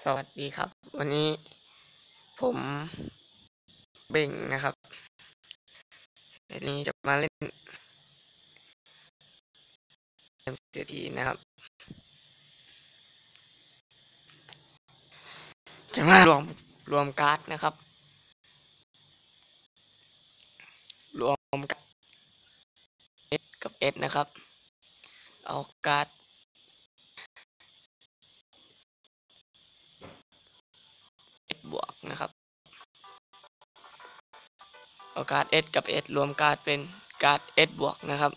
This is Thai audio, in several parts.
สวัสดีครับ วันนี้ผมเบ่งนะครับวันนี้จะมาเล่นเกมเสียทีนะครับ จะมารวมรวมการ์ดนะครับ รวมกับ S กับ S นะครับ เอาการ์ด บวกนะครับเอาการ์ด S กับ S รวมการ์ดเป็นการ์ด S บวกนะครับ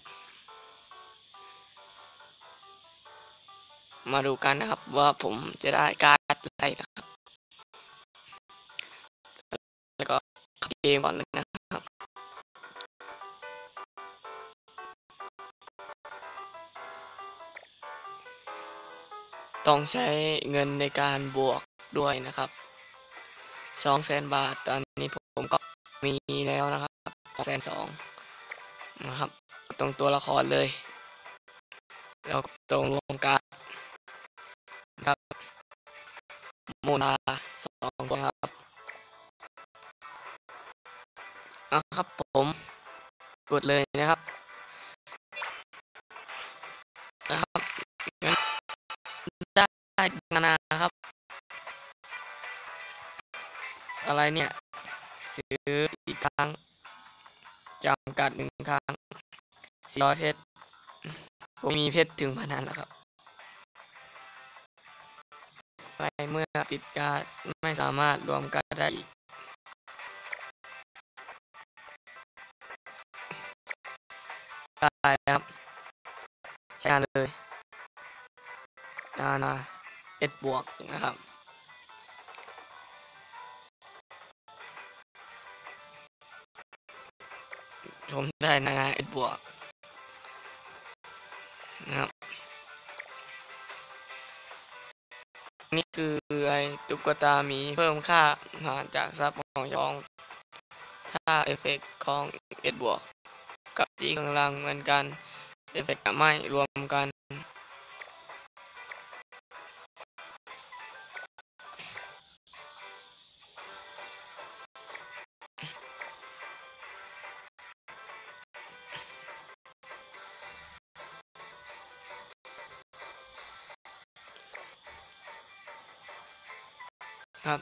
มาดูกันนะครับว่าผมจะได้การ์ดอะไรนะครับ แล้วก็เข้าเกมก่อนเลยนะครับต้องใช้เงินในการบวกด้วยนะครับ สองแสนบาท ตอนนี้ผมก็มีแล้วนะครับแสนสองนะครับ ตรงตัวละครเลย แล้วตรงรวมการครับมูนาสองตัวครับเอาครับผม กดเลยนะครับ อะไรเนี่ย ซื้ออีกครั้งจำกัดหนึ่งครั้งสี่ร้อยเพชรผมมีเพชรถึงพันนั้นแล้วครับไปเมื่อปิดการไม่สามารถรวมกันได้อีกได้ครับ ใช้งานเลยนานาเอ็ดบวกนะครับ ผมได้นางเอ็ดบวกนะครับ นี่คือไอตุ๊กตาหมีเพิ่มค่าหารจากซับของจองถ้าเอฟเฟกต์ของเอ็ดบวกกับจีกำลังเหมือนกัน เอฟเฟกต์จะไม่รวมกัน ครับ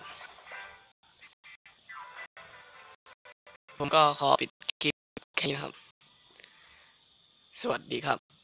ผมก็ขอปิดคลิปแค่นี้นะครับ สวัสดีครับ